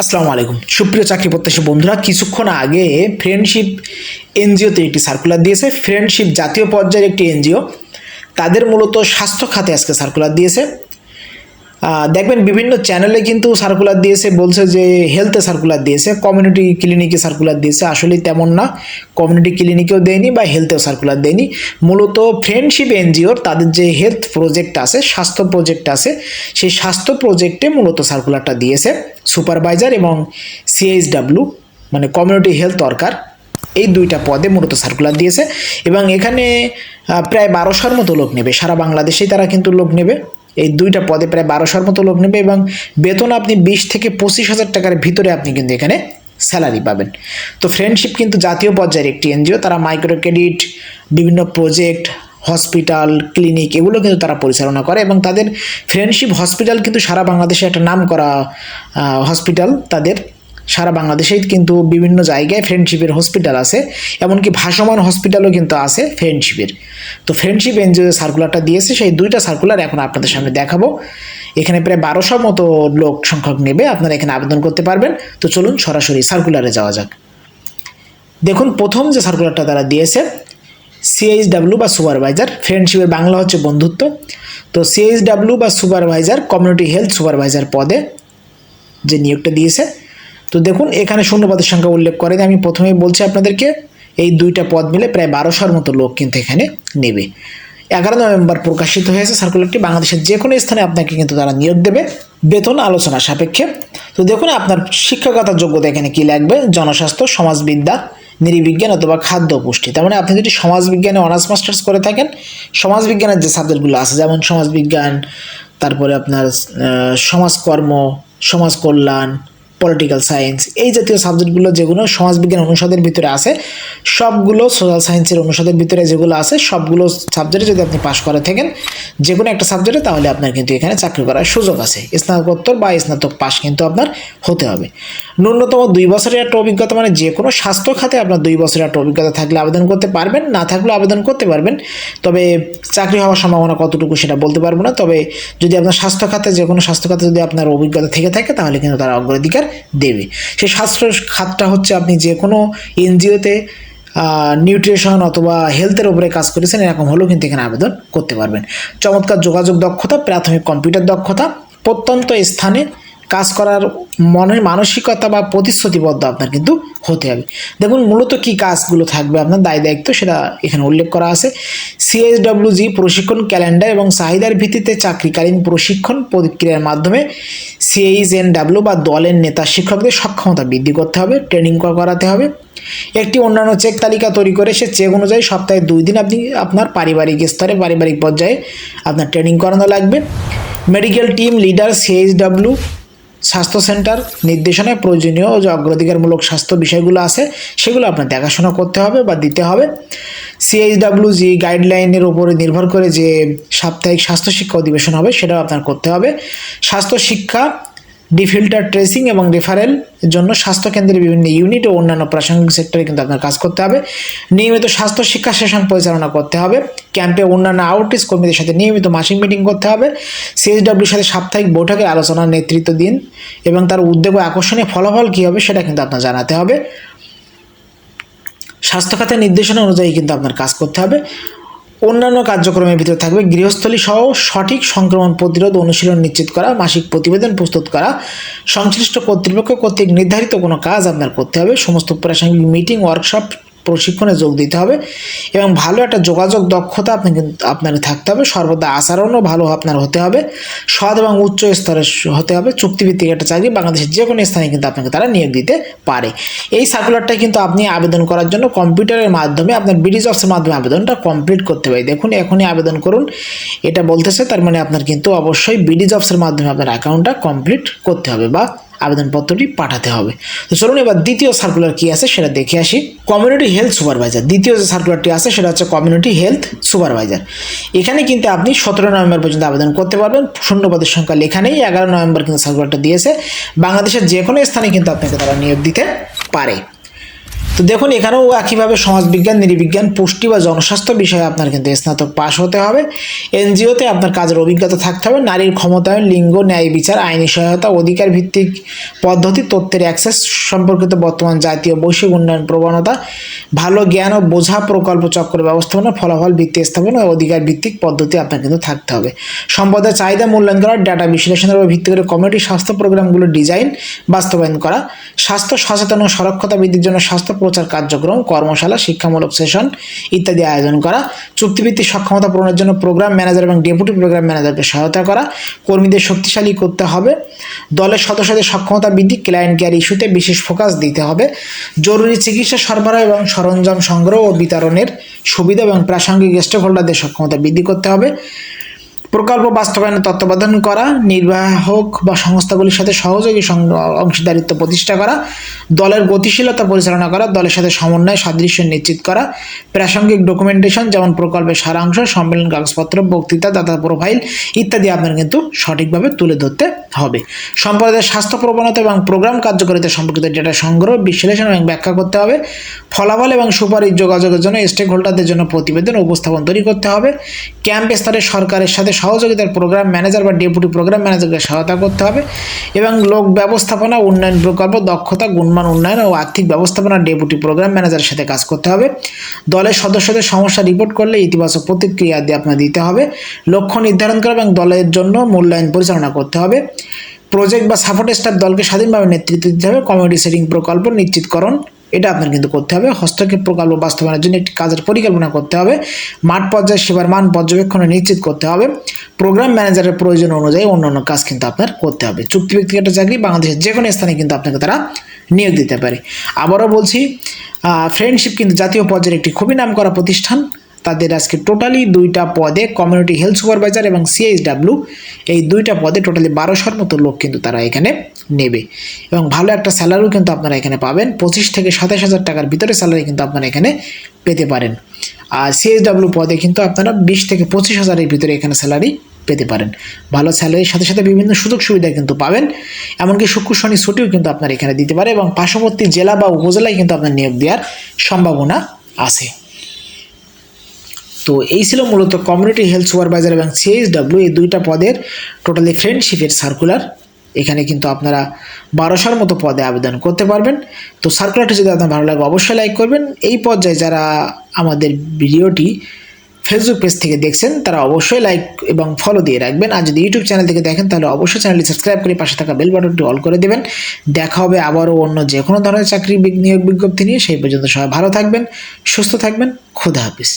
আসসালামু আলাইকুম। সুপ্রিয় চাকরি প্রত্যাশী বন্ধুরা, কিছুক্ষণ আগে ফ্রেন্ডশিপ এনজিওতে একটি সার্কুলার দিয়েছে। ফ্রেন্ডশিপ জাতীয় পর্যায়ের একটি এনজিও, তাদের মূলত স্বাস্থ্য খাতে আজকে সার্কুলার দিয়েছে। দেখবেন বিভিন্ন চ্যানেলে কিন্তু সার্কুলার দিয়েছে, বলছে যে হেলথে সার্কুলার দিয়েছে কমিউনিটি ক্লিনিকে সার্কুলার দিয়েছে। আসলে তেমন না কমিউনিটি ক্লিনিকেও দেয়নি বা হেলথেও সার্কুলার দেয়নি। মূলত ফ্রেন্ডশিপ এনজিওর তাদের যে হেলথ প্রজেক্ট আছে, স্বাস্থ্য প্রজেক্ট আছে, সেই স্বাস্থ্য প্রজেক্টে মূলত সার্কুলারটা দিয়েছে সুপারভাইজার এবং সিএইচডাব্লিউ মানে কমিউনিটি হেলথ ওয়ার্কার এই দুইটা পদে মূলত সার্কুলার দিয়েছে এবং এখানে প্রায় বারোশোর মতো লোক নেবে। সারা বাংলাদেশেই তারা কিন্তু লোক নেবে। এই দুইটা পদে প্রায় বারোশোর মতো লোক নেবে এবং বেতন আপনি বিশ থেকে পঁচিশ হাজার টাকার ভিতরে আপনি কিন্তু এখানে স্যালারি পাবেন। তো ফ্রেন্ডশিপ কিন্তু জাতীয় পর্যায়ের একটি এনজিও, তারা মাইক্রো ক্রেডিট বিভিন্ন প্রজেক্ট হসপিটাল ক্লিনিক এগুলো কিন্তু তারা পরিচালনা করে এবং তাদের ফ্রেন্ডশিপ হসপিটাল কিন্তু সারা বাংলাদেশে একটা নাম করা হসপিটাল তাদের সারা বাংলাদেশেই কিন্তু বিভিন্ন জায়গায় ফ্রেন্ডশিপের হসপিটাল আছে, এমনকি ভাসমান হসপিটালও কিন্তু আছে ফ্রেন্ডশিপের তো ফ্রেন্ডশিপ এনজিও সার্কুলারটা দিয়েছে, সেই দুইটা সার্কুলার এখন আপনাদের সামনে দেখাবো। এখানে প্রায় বারোশোর মতো লোক সংখ্যক নেবে, আপনারা এখানে আবেদন করতে পারবেন। তো চলুন সরাসরি সার্কুলারে যাওয়া যাক। দেখুন, প্রথম যে সার্কুলারটা তারা দিয়েছে সিএইচডাব্লিউ বা সুপারভাইজার ফ্রেন্ডশিপের বাংলা হচ্ছে বন্ধুত্ব। তো সিএইচডাব্লিউ বা সুপারভাইজার কমিউনিটি হেলথ সুপারভাইজার পদে যে নিয়োগটা দিয়েছে তো দেখুন, এখানে শূন্যপদের সংখ্যা উল্লেখ করে আমি প্রথমেই বলছি আপনাদেরকে, এই দুইটা পদ মিলে প্রায় বারোশোর মতো লোক কিন্তু এখানে নেবে। এগারো নভেম্বর প্রকাশিত হয়েছে সার্কুলারটি। বাংলাদেশের যে কোনো স্থানে আপনাকে কিন্তু তারা নিয়োগ দেবে। বেতন আলোচনা সাপেক্ষে। তো দেখুন, আপনার শিক্ষকতার যোগ্যতা এখানে কী লাগবে? জনস্বাস্থ্য, সমাজবিদ্যা, নৃবিজ্ঞান অথবা খাদ্য পুষ্টি। তার মানে আপনি যদি সমাজবিজ্ঞানে অনার্স, মাস্টার্স করে থাকেন, সমাজবিজ্ঞানের যে সাবজেক্টগুলো আছে, যেমন সমাজবিজ্ঞান, তারপরে আপনার সমাজকর্ম সমাজ কল্যাণ পলিটিক্যাল সায়েন্স এই জাতীয় সাবজেক্টগুলো যেগুলো সমাজবিজ্ঞান অনুষদের ভিতরে আছে, সবগুলো সোশ্যাল সায়েন্সের অনুষদের ভিতরে যেগুলো আছে, সবগুলো সাবজেক্টে যদি আপনি পাশ করে থাকেন, যে কোনো একটা সাবজেক্টে তাহলে আপনার কিন্তু এখানে চাকরি করার সুযোগ আছে। স্নাতকোত্তর বা স্নাতক পাশ কিন্তু আপনার হতে হবে। ন্যূনতম দুই বছরের একটা অভিজ্ঞতা মানে যে কোনো স্বাস্থ্য খাতে আপনার দুই বছরের একটা অভিজ্ঞতা থাকলে আবেদন করতে পারবেন, না থাকলে আবেদন করতে পারবেন। তবে চাকরি হওয়ার সম্ভাবনা কতটুকু সেটা বলতে পারব না। তবে যদি আপনার স্বাস্থ্য খাতে, যে কোনো স্বাস্থ্য খাতে যদি আপনার অভিজ্ঞতা থেকে থাকে, তাহলে কিন্তু তারা অগ্রাধিকার দেবে। সেই স্বাস্থ্য খাতটা হচ্ছে আপনি যে কোনো এনজিওতে নিউট্রিশন অথবা হেলথের ওপরে কাজ করেছেন, এরকম হলেও কিন্তু এখানে আবেদন করতে পারবেন। চমৎকার যোগাযোগ দক্ষতা, প্রাথমিক কম্পিউটার দক্ষতা, প্রত্যন্ত স্থানে কাজ করার মনের মানসিকতা বা প্রতিশ্রুতিবদ্ধ আপনার কিন্তু হতে হবে। দেখুন, মূলত কি কাজগুলো থাকবে আপনার দায় দায়িত্ব সেটা এখানে উল্লেখ করা আছে। সিএসডব্লিউজি প্রশিক্ষণ ক্যালেন্ডার এবং চাহিদার ভিত্তিতে চাকরিকালীন প্রশিক্ষণ প্রক্রিয়ার মাধ্যমে সিএইচএনডাব্লিউ বা দলের নেতা শিক্ষকদের সক্ষমতা বৃদ্ধি করতে হবে, ট্রেনিং করাতে হবে। একটি অন্যান্য চেক তালিকা তৈরি করে সে চেক অনুযায়ী সপ্তাহে দুই দিন আপনি আপনার পারিবারিক স্তরে পারিবারিক পর্যায়ে আপনার ট্রেনিং করানো লাগবে। মেডিকেল টিম লিডার সিএইচডব্লিউ স্বাস্থ্য সেন্টার নির্দেশনায় প্রয়োজনীয় যে অগ্রাধিকারমূলক স্বাস্থ্য বিষয়গুলো আছে, সেগুলো আপনার দেখাশোনা করতে হবে বা দিতে হবে। সিএইচডাব্লিউ জি গাইডলাইনের উপরে নির্ভর করে যে সাপ্তাহিক স্বাস্থ্য শিক্ষা অধিবেশন হবে, সেটাও আপনার করতে হবে। স্বাস্থ্য শিক্ষা ডিফিল্টার ট্রেসিং এবং রেফারেল জন্য স্বাস্থ্য কেন্দ্রের বিভিন্ন ইউনিট ও অন্যান্য প্রাসঙ্গিক সেক্টরে কিন্তু আপনার কাজ করতে হবে। নিয়মিত স্বাস্থ্য শিক্ষা সেশন পরিচালনা করতে হবে। ক্যাম্পে অন্যান্য আউটরিচ কর্মীদের সাথে নিয়মিত মাসিক মিটিং করতে হবে। সিএসডব্লিউর সাথে সাপ্তাহিক বৈঠকে আলোচনার নেতৃত্ব দিন এবং তার উদ্যোগ ও আকর্ষণীয় ফলাফল কী হবে সেটা কিন্তু আপনার জানাতে হবে। স্বাস্থ্য খাতের নির্দেশনা অনুযায়ী কিন্তু আপনার কাজ করতে হবে। অন্যান্য কার্যক্রমের ভিতরে থাকবে গৃহস্থলী সহ সঠিক সংক্রমণ প্রতিরোধ অনুশীলন নিশ্চিত করা, মাসিক প্রতিবেদন প্রস্তুত করা, সংশ্লিষ্ট কর্তৃপক্ষ কর্তৃক নির্ধারিত কোনো কাজ আপনার করতে হবে, সমস্ত প্রাসঙ্গিক মিটিং ওয়ার্কশপ প্রশিক্ষণে যোগ দিতে হবে এবং ভালো একটা যোগাযোগ দক্ষতা আপনি কিন্তু আপনার থাকতে হবে। সর্বদা আচরণও ভালো আপনার হতে হবে। সৎ এবং উচ্চ স্তরের হতে হবে। চুক্তিভিত্তিক একটা চাকরি বাংলাদেশের যে কোনো স্থানে কিন্তু আপনাকে তারা নিয়োগ দিতে পারে। এই সার্কুলারটা কিন্তু আপনি আবেদন করার জন্য কম্পিউটারের মাধ্যমে আপনার বিডি জবসের মাধ্যমে আবেদনটা কমপ্লিট করতে পারি দেখুন, এখনই আবেদন করুন। এটা বলতেছে, তার মানে আপনার কিন্তু অবশ্যই বিডি জবসের মাধ্যমে আপনার অ্যাকাউন্টটা কমপ্লিট করতে হবে বা আবেদনপত্রটি পাঠাতে হবে। তো চলুন এবার দ্বিতীয় সার্কুলার কি আছে সেটা দেখে আসি। কমিউনিটি হেলথ সুপারভাইজার দ্বিতীয় যে সার্কুলারটি আছে সেটা হচ্ছে কমিউনিটি হেলথ সুপারভাইজার এখানে কিন্তু আপনি সতেরো নভেম্বর পর্যন্ত আবেদন করতে পারবেন। শূন্যপদের সংখ্যা লেখা নেই। এগারো নভেম্বর কিন্তু সার্কুলারটা দিয়েছে। বাংলাদেশের যে কোনো স্থানে কিন্তু আপনাকে তারা নিয়োগ দিতে পারে। তো দেখুন, এখানেও একইভাবে সমাজবিজ্ঞান নৃবিজ্ঞান পুষ্টি বা জনস্বাস্থ্য বিষয়ে আপনার কিন্তু স্নাতক পাশ হতে হবে। এনজিওতে আপনার কাজের অভিজ্ঞতা থাকতে হবে। নারীর ক্ষমতায়ন, লিঙ্গ, ন্যায় বিচার, আইনি সহায়তা, অধিকার ভিত্তিক পদ্ধতি, তথ্যের অ্যাক্সেস সম্পর্কিত বর্তমান জাতীয় বৈশ্বিক উন্নয়ন প্রবণতা, ভালো জ্ঞান ও বোঝা প্রকল্প চক্র ব্যবস্থাপনা, ফলাফল ভিত্তি স্থাপন ও অধিকার ভিত্তিক পদ্ধতি আপনার কিন্তু থাকতে হবে। সম্পদের চাহিদা মূল্যায়ন করা ডাটা বিশ্লেষণের উপর ভিত্তি করে কমিউনিটি স্বাস্থ্য প্রোগ্রামগুলো ডিজাইন বাস্তবায়ন করা, স্বাস্থ্য সচেতন ও সরক্ষতা বৃদ্ধির জন্য স্বাস্থ্য প্রচার কার্যক্রম, কর্মশালা, শিক্ষামূলক সেশন ইত্যাদি আয়োজন করা, চুক্তিভিত্তিক সক্ষমতা পূরণের জন্য প্রোগ্রাম ম্যানেজার এবং ডেপুটি প্রোগ্রাম ম্যানেজারকে সহায়তা করা, কর্মীদের শক্তিশালী করতে হবে, দলের সদস্যদের সক্ষমতা বৃদ্ধি ক্লায়েন্ট কেয়ার ইস্যুতে বিশেষ ফোকাস দিতে হবে, জরুরি চিকিৎসা সরবরাহ এবং সরঞ্জাম সংগ্রহ ও বিতরণের সুবিধা এবং প্রাসঙ্গিক স্টেক হোল্ডারদের সক্ষমতা বৃদ্ধি করতে হবে প্রকল্প বাস্তবায়নে তত্ত্বাবধান করা, নির্বাহক বা সংস্থাগুলির সাথে সহযোগী অংশীদারিত্ব প্রতিষ্ঠা করা, দলের গতিশীলতা পরিচালনা করা, দলের সাথে সমন্বয়, সাদৃশ্য নিশ্চিত করা, প্রাসঙ্গিক ডকুমেন্টেশন যেমন প্রকল্পের সারাংশ, সম্মেলন কাগজপত্র, বক্তৃতা দাতা প্রোফাইল ইত্যাদি আপনার কিন্তু সঠিকভাবে তুলে ধরতে হবে। সম্প্রদায়ের স্বাস্থ্য প্রবণতা এবং প্রোগ্রাম কার্যকারিতা সম্পর্কিত ডেটা সংগ্রহ, বিশ্লেষণ এবং ব্যাখ্যা করতে হবে। ফলাফল এবং সুপারিশ যোগাযোগের জন্য স্টেক হোল্ডারদের জন্য প্রতিবেদন উপস্থাপন তৈরি করতে হবে। ক্যাম্প স্তরে সরকারের সাথে সহযোগিতার প্রোগ্রাম ম্যানেজার বা ডেপুটি প্রোগ্রাম ম্যানেজারকে সহায়তা করতে হবে এবং লোক ব্যবস্থাপনা, উন্নয়ন প্রকল্প, দক্ষতা, গুণমান উন্নয়ন ও আর্থিক ব্যবস্থাপনা ডেপুটি প্রোগ্রাম ম্যানেজারের সাথে কাজ করতে হবে। দলের সদস্যদের সমস্যা রিপোর্ট করলে ইতিবাচক প্রতিক্রিয়া দিয়ে আপনার দিতে হবে। লক্ষ্য নির্ধারণ করা এবং দলের জন্য মূল্যায়ন পরিচালনা করতে হবে। প্রজেক্ট বা সাপোর্ট স্টাফ দলকে স্বাধীনভাবে নেতৃত্ব দিতে হবে। কমিউনিটি সেটিং প্রকল্প নিশ্চিতকরণ। এটা আপনার কিন্তু করতে হবে। হস্তক্ষেপ প্রকল্প বাস্তবায়নের জন্য একটি কাজের পরিকল্পনা করতে হবে। মাঠ পর্যায়ে সেবার মান পর্যবেক্ষণে নিশ্চিত করতে হবে। প্রোগ্রাম ম্যানেজারের প্রয়োজন অনুযায়ী অন্যান্য কাজ কিন্তু আপনার করতে হবে। চুক্তি ব্যক্তিগত চাকরি বাংলাদেশের যে কোনো স্থানে কিন্তু আপনাকে তারা নিয়োগ দিতে পারে। আবারও বলছি ফ্রেন্ডশিপ কিন্তু জাতীয় পর্যায়ের একটি খুবই নামকরা প্রতিষ্ঠান। তাদের আজকে টোটালি দুইটা পদে কমিউনিটি হেলথ সুপারভাইজার এবং সিএইচডাব্লিউ এই দুইটা পদে টোটালি বারোশোর মতো লোক কিন্তু তারা এখানে নেবে। এবং ভালো একটা স্যালারিও কিন্তু আপনারা এখানে পাবেন। পঁচিশ থেকে সাতাশ হাজার টাকার ভিতরে স্যালারি কিন্তু আপনারা এখানে পেতে পারেন। আর সিএইচডাব্লিউ পদে কিন্তু আপনারা বিশ থেকে পঁচিশ হাজারের ভিতরে এখানে স্যালারি পেতে পারেন। ভালো স্যালারির সাথে সাথে বিভিন্ন সুযোগ সুবিধা কিন্তু পাবেন। এমনকি শুক্র, শনি ছুটিও কিন্তু আপনার এখানে দিতে পারে এবং পার্শ্ববর্তী জেলা বা উপজেলায় কিন্তু আপনার নিয়োগ দেওয়ার সম্ভাবনা আছে। তো এই ছিল মূলত কমিউনিটি হেলথ সুপারভাইজার এবং সিএইচডাব্লিউ এই দুইটা পদের টোটালি ফ্রেন্ডশিপের সার্কুলার এখানে কিন্তু আপনারা বারোশোর মতো পদে আবেদন করতে পারবেন। তো সার্কুলারটি যদি আপনার ভালো লাগে অবশ্যই লাইক করবেন। এই পর্যায়ে যারা আমাদের ভিডিওটি ফেসবুক পেজ থেকে দেখছেন, তারা অবশ্যই লাইক এবং ফলো দিয়ে রাখবেন। আর যদি ইউটিউব চ্যানেল থেকে দেখেন, তাহলে অবশ্যই চ্যানেলটি সাবস্ক্রাইব করে পাশে থাকা বেল বাটনটি অল করে দেবেন। দেখা হবে আবারও অন্য যে কোনো ধরনের চাকরি নিয়োগ বিজ্ঞপ্তি নিয়ে। সেই পর্যন্ত সবাই ভালো থাকবেন, সুস্থ থাকবেন। খুদা হাফিজ।